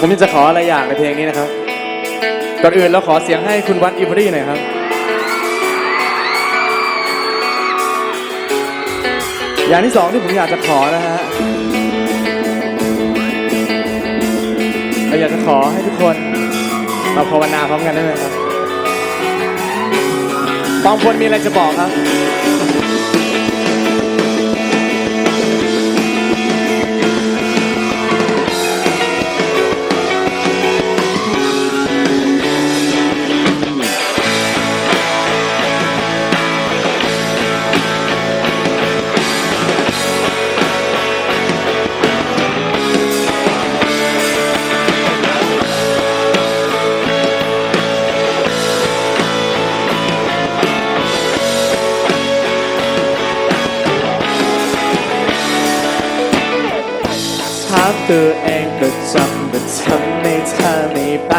ผมจะขออะไรอย่างในเพลงนี้นะครับ ก่อนอื่นเราขอเสียงให้คุณวัดอิวรี่หน่อยครับ อย่างที่สองที่ผมอยากจะขอนะฮะเราอยากจะขอให้ทุกคนเราภาวนาพร้อมกันได้ไหมครับปองพลมีอะไรจะบอกครับ ถามตัวเองประจำว่าทำให้เธอไม่ไป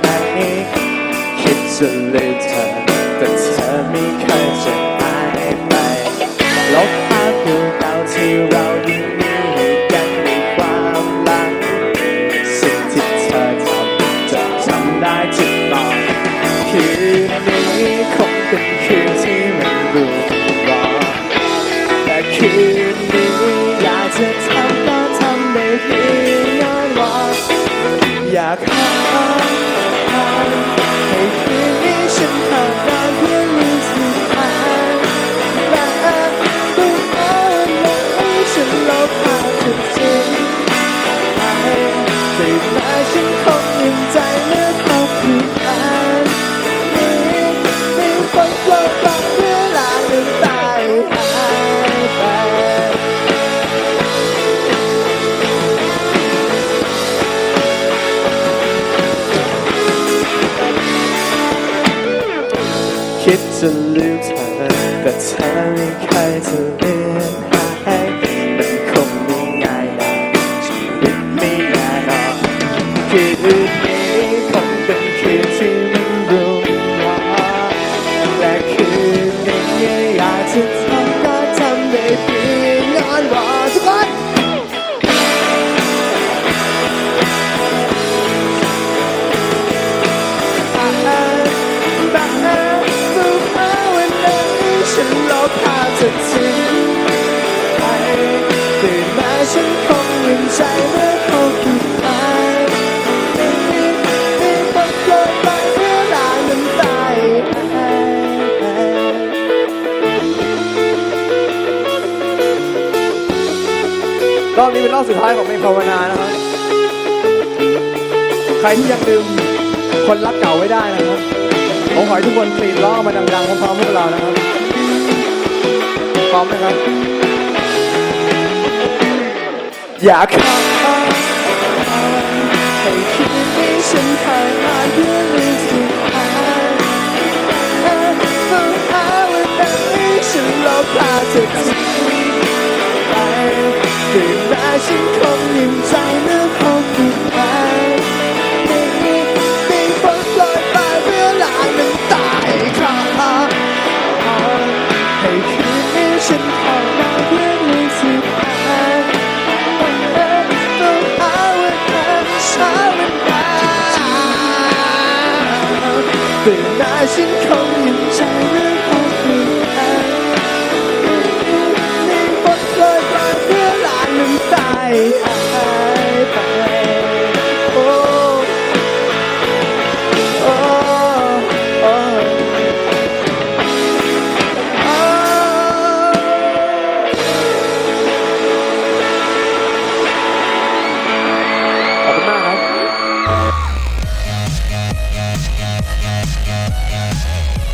ไหนคิดจะเลืมเธอแต่เธอไม่เคยจะหายไปลบภาพเก่าที่เรายังมีให้กันในความหลังสิ่งที่เธอทำจะจำได้ทุกตอนคืนนี้คงเป็นคืนที่มันรู้รอแต่คืน นนี้ฉัน จะลืมเธอแต่เธอไม่เคยจะเลือนหายมันคงไม่ง่ายนะชีวิตไม่แน่นอนคืนนี้คงเป็นคืนที่มันรุ่งรอและคืนนี้อยากจะทำก็ทำได้เพียง รอบนี้เป็นรอบสุดท้ายของเพลงภาวนานะครับ ใครที่ยังลืมคนรักเก่าไว้ได้นะครับ ผมขอให้ทุกคนกรีดร้องมาดังๆพร้อมๆพวกเรานะครับ พร้อมนะครับ อยากขอให้คืนนี้ฉันผ่านมาเพื่อ ตื่นมาฉันคงยังใจเมื่อพบผู้ชายไม่มีไม่พ้นลอยไปเวลานั้นตายค่ะให้คืนนี้ฉันผ่านมาเพื่อลืมสุดท้ายต้องหาวันนั้นเช้าวันไหนตื่นมาฉันคง ครับ